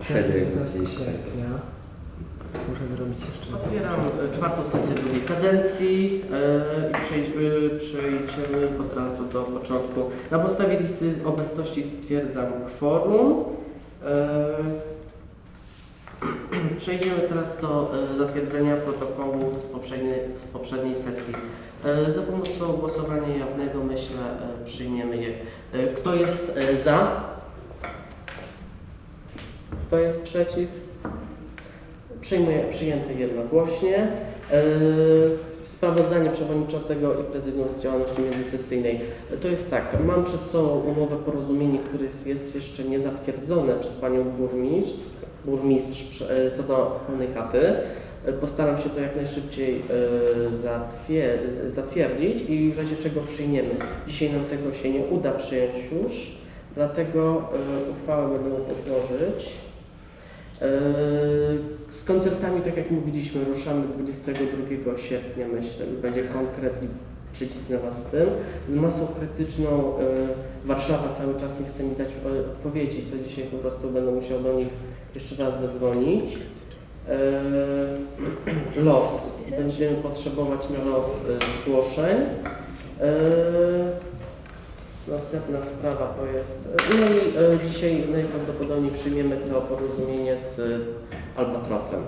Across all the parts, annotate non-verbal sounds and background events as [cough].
Wtedy 19 gdzieś. sierpnia. Muszę zrobić jeszcze. Otwieram e, czwartą sesję drugiej kadencji e, i przejdźmy, przejdziemy od razu do początku. Na podstawie listy obecności stwierdzam kworum. E, [clears throat] Przejdziemy teraz do e, zatwierdzenia protokołu z poprzedniej, z poprzedniej sesji. E, Za pomocą głosowania jawnego myślę e, przyjmiemy je. E, Kto jest e, za? Kto jest przeciw? Przyjmuję, przyjęte jednogłośnie. E, Sprawozdanie przewodniczącego i prezydium z działalności międzysesyjnej. To jest tak, mam przed sobą umowę porozumienie, które jest, jeszcze nie zatwierdzone przez panią burmistrz, burmistrz e, co do pełnej chaty. E, Postaram się to jak najszybciej zatwierdzić i w razie czego przyjmiemy. Dzisiaj nam tego się nie uda przyjąć już, dlatego uchwałę będę odłożyć. E, Z koncertami, tak jak mówiliśmy, ruszamy 22 sierpnia, myślę, będzie konkret i przycisnę Was z tym. Z masą krytyczną e, Warszawa cały czas nie chce mi dać odpowiedzi, to dzisiaj po prostu będę musiał do nich jeszcze raz zadzwonić. E, [clears throat] Los. Będziemy potrzebować na los e, zgłoszeń. E, Następna sprawa to jest. No i e, dzisiaj najprawdopodobniej przyjmiemy to porozumienie z e, Albatrosem.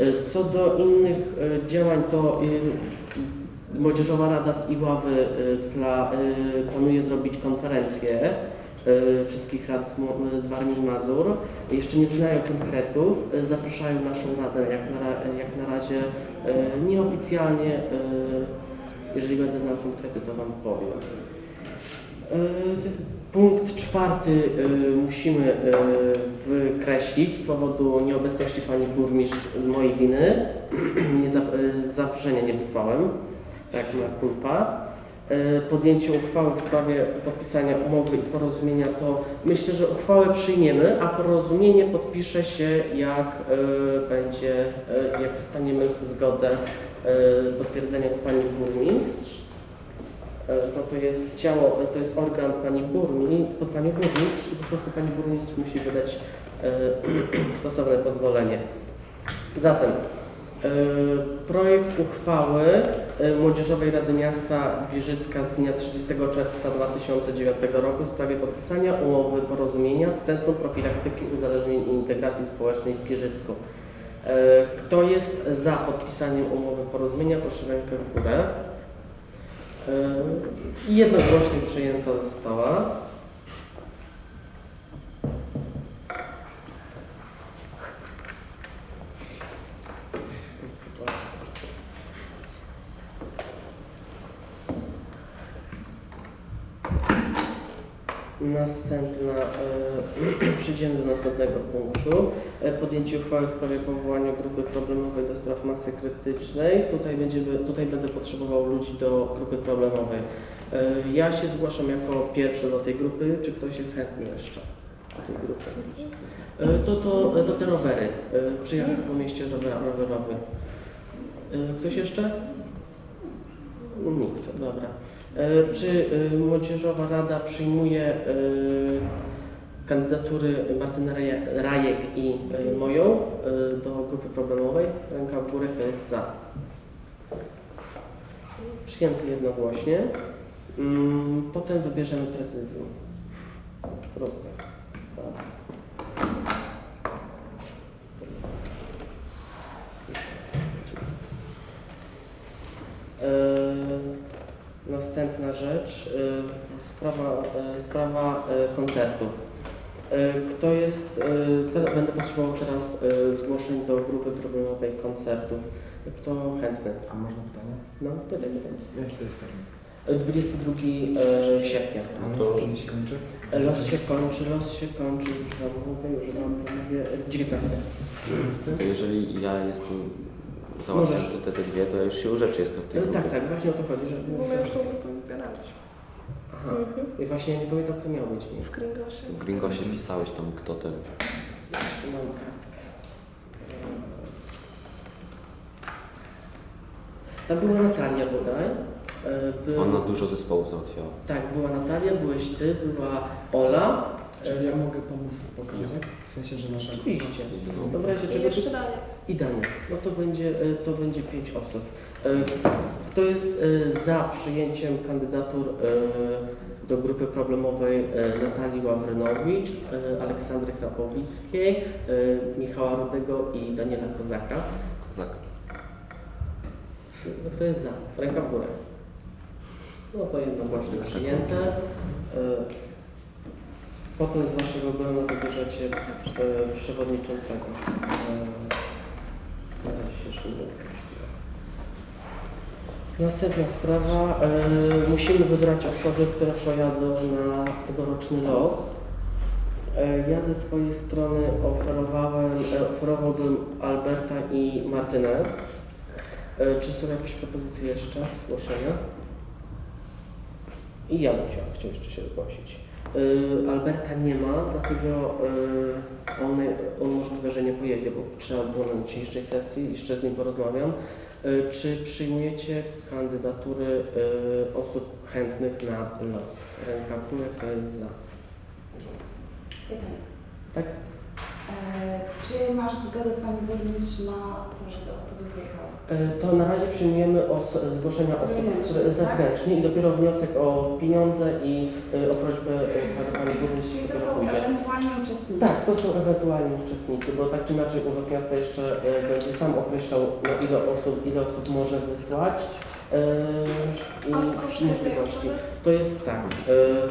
E, co do innych e, działań, to e, Młodzieżowa Rada z Iławy e, pla, e, planuje zrobić konferencję e, wszystkich rad z, Mo- z Warmii i Mazur. Jeszcze nie znają konkretów. E, zapraszają naszą radę jak na, jak na razie e, nieoficjalnie. E, jeżeli będę znał konkrety, to Wam powiem. E, Punkt czwarty e, musimy e, wykreślić z powodu nieobecności pani burmistrz z mojej winy. [clears throat] Nie zap, e, zaproszenia nie wysłałem, tak na kulpa. Podjęcie uchwały w sprawie podpisania umowy i porozumienia to myślę, że uchwałę przyjmiemy, a porozumienie podpisze się jak będzie, jak dostaniemy zgodę potwierdzenia pani burmistrz. No to jest ciało, to jest organ pani burmistrz, pod panią burmistrz i po prostu pani burmistrz musi wydać e, [clears throat] stosowne pozwolenie. Zatem e, projekt uchwały Młodzieżowej Rady Miasta Giżycka z dnia 30 czerwca 2009 roku w sprawie podpisania umowy porozumienia z Centrum Profilaktyki Uzależnień i Integracji Społecznej w Giżycku. E, Kto jest za podpisaniem umowy porozumienia, proszę rękę w górę. Yy, I jednogłośnie przyjęta została. Następna, e, [clears throat] przejdziemy do następnego punktu. E, podjęcie uchwały w sprawie powołania grupy problemowej do spraw masy krytycznej. Tutaj, będziemy, tutaj będę potrzebował ludzi do grupy problemowej. E, ja się zgłaszam jako pierwszy do tej grupy. Czy ktoś jest chętny jeszcze do tej grupy? E, to, to, to te rowery. E, przyjazd po mieście rower, rowerowy. E, ktoś jeszcze? Nikt, dobra. E, Czy e, Młodzieżowa Rada przyjmuje e, kandydatury Martyny Raje- Rajek i moją do grupy problemowej? Ręka w górę, kto jest za? Przyjęty jednogłośnie. Mm, Potem wybierzemy prezydium. Tak. E, Następna rzecz, e, sprawa, e, sprawa e, koncertów. Kto jest, e, te, będę potrzebował teraz zgłoszeń do grupy problemowej koncertów. Kto chętny? A można pytanie? No, pytaj, pytaj. Jaki to jest termin? E, 22 e, sierpnia. A To- nie się kończy? Los się kończy, los się kończy, już wam mówię, już wam mówię, e, 19. Jeżeli ja jestem Możesz. załatwiony te, te dwie, to ja już się urzeczę jestem w tej E, Tak, grupie. tak, właśnie o to chodzi, że... Bo my już tą grupę wybieraliśmy. Aha, i właśnie nie pamiętam, kto miał być. Nie? W Kręgosie. W Gringosie pisałeś tam kto ten. Jeszcze mam kartkę. Tam była Natalia bodaj. E, Był, Ona dużo zespołów załatwiała. Tak, była Natalia, byłeś ty, była Ola. Czyli ja mogę pomóc w pokazie? Sensie, że nasza Oczywiście. No. W razie czego jeszcze danie. No to będzie, e, to będzie pięć osób. E, Kto jest e, za przyjęciem kandydatur do grupy problemowej Natalii Ławrynowicz, Aleksandry Krapowickiej, Michała Rudego i Daniela Kozaka? Kozak. No, Kto jest za? Ręka w górę. No to jednogłośnie przyjęte. E, Potem z Waszego grona wybierzecie e, przewodniczącego. E, wpisuję. Następna sprawa. E, musimy wybrać osoby, które pojadą na tegoroczny los. E, ja ze swojej strony oferowałem, e, oferowałbym Alberta i Martynę. E, Czy są jakieś propozycje jeszcze, zgłoszenia? I ja bym chciał jeszcze się zgłosić. E, Alberta nie ma, dlatego e, on, on możliwe, że nie pojedzie, bo trzeba było na dzisiejszej sesji, jeszcze z nim porozmawiam. E, Czy przyjmujecie kandydatury osób chętnych na los? Ręka w górę, kto jest za? Pytanie. Tak? E, czy masz zgodę Pani Burmistrz na to, żeby osoby wyjechały? E, To na razie przyjmujemy os- zgłoszenia osób Wewnętrznie, które- tak? wewnętrznie i dopiero wniosek o pieniądze i e, o prośbę e, Pani Burmistrz Czyli to dopiero są pójdzie. ewentualnie uczestnicy. Tak, to są ewentualni uczestnicy, bo tak czy inaczej Urząd Miasta jeszcze będzie sam określał na ile osób, ile osób może wysłać i A koszty tej możliwości. osoby? To jest tak,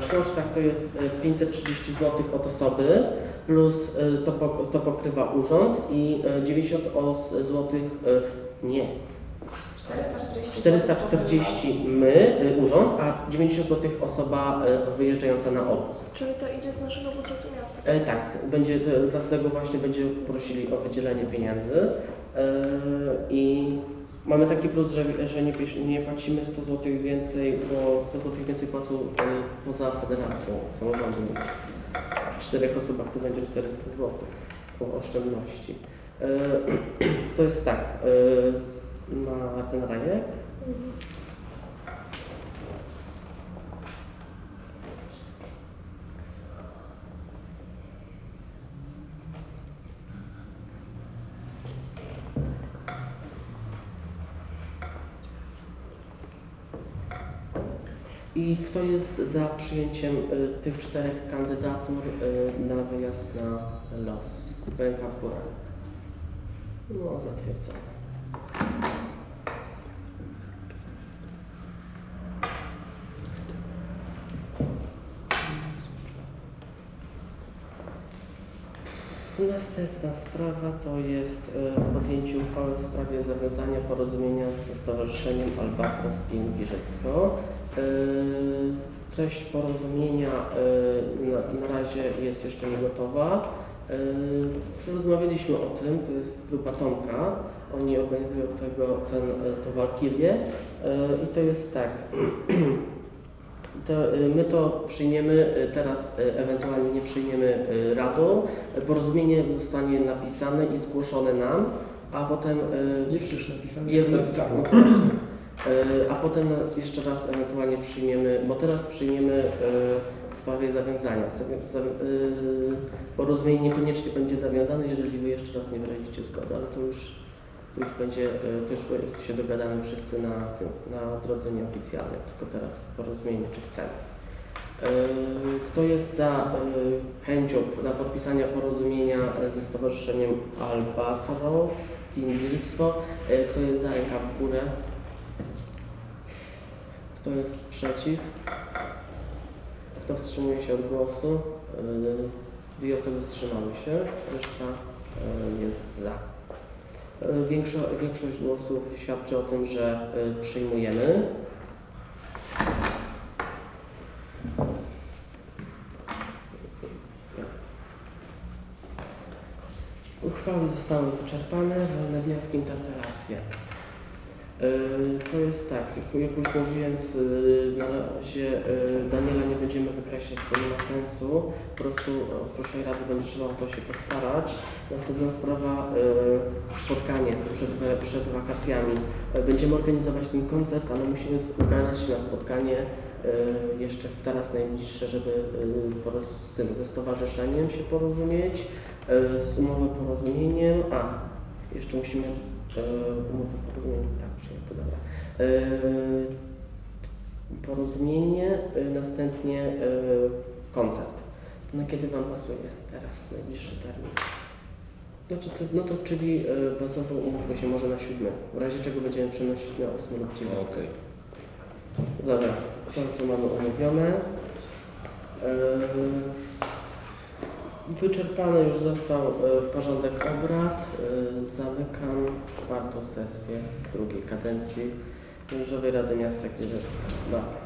w kosztach to jest e, 530 zł od osoby, plus to, po, to pokrywa urząd i e, 90 os- zł, nie, 440 440 my, y, urząd, a 90 zł osoba y, wyjeżdżająca na obóz. Czyli to idzie z naszego budżetu miasta. E, tak, będzie, e, dlatego właśnie będziemy prosili o wydzielenie pieniędzy e, i mamy taki plus, że, że nie, nie płacimy 100 zł więcej, bo 100 zł więcej płacą e, poza federacją samorządu, więc w czterech osobach to będzie 400 zł po oszczędności. E, [clears throat] to jest tak, e, na ten rajek. I kto jest za przyjęciem y, tych czterech kandydatur y, na wyjazd na los? Ręka w górę. No, zatwierdzone. Następna sprawa to jest e, podjęcie uchwały w sprawie zawiązania porozumienia ze Stowarzyszeniem Albatros i Giżycko. E, Treść porozumienia e, na, na razie jest jeszcze nie gotowa. E, Rozmawialiśmy o tym, to jest grupa Tomka, oni organizują tego, ten, e, to Walkirię E, i to jest tak. [clears throat] To, my to przyjmiemy, teraz ewentualnie nie przyjmiemy radą. Porozumienie zostanie napisane i zgłoszone nam, a potem Jest już napisane. Jest napisane. a potem jeszcze raz ewentualnie przyjmiemy, bo teraz przyjmiemy sprawie zawiązania. Zawi- za- y, Porozumienie niekoniecznie będzie zawiązane, jeżeli Wy jeszcze raz nie wyrazicie zgody, ale to już, to już będzie, y, to już się dogadamy wszyscy na, na drodze nieoficjalnej, tylko teraz porozumienie, czy chcemy. Y, Kto jest za chęcią na podpisania porozumienia ze Stowarzyszeniem Albatros, Team? Y, Kto jest za ręka w górę? Kto jest przeciw? Kto wstrzymuje się od głosu? Y, Dwie osoby wstrzymały się, reszta y, jest za. Y, Większo, większość głosów świadczy o tym, że przyjmujemy. Uchwały zostały wyczerpane, wolne wnioski, interpelacje. Yy, To jest tak, jak już mówiłem, z, yy, na razie yy, Daniela nie będziemy wykreślać, bo nie ma sensu. Po prostu przyszłej rady będzie trzeba o to się postarać. Następna sprawa, spotkanie przed, przed wakacjami. Będziemy organizować ten koncert, ale musimy ugadać się na spotkanie jeszcze teraz najbliższe, żeby z tym, ze stowarzyszeniem się porozumieć. E, Z umową porozumieniem, a jeszcze musimy e, tak, to dobra. E, Porozumienie, e, następnie e, koncert. To na kiedy Wam pasuje teraz, najbliższy termin? Znaczy, to, no to czyli e, bazowo umówmy się może na siódmy, w razie czego będziemy przenosić na ósmy lub dziewiąty. Okej. Dobra, to, to mamy omówione. Eee, Wyczerpany już został e, porządek obrad. E, Zamykam czwartą sesję drugiej kadencji Różowej Rady Miasta Gnieżewska. Dobra.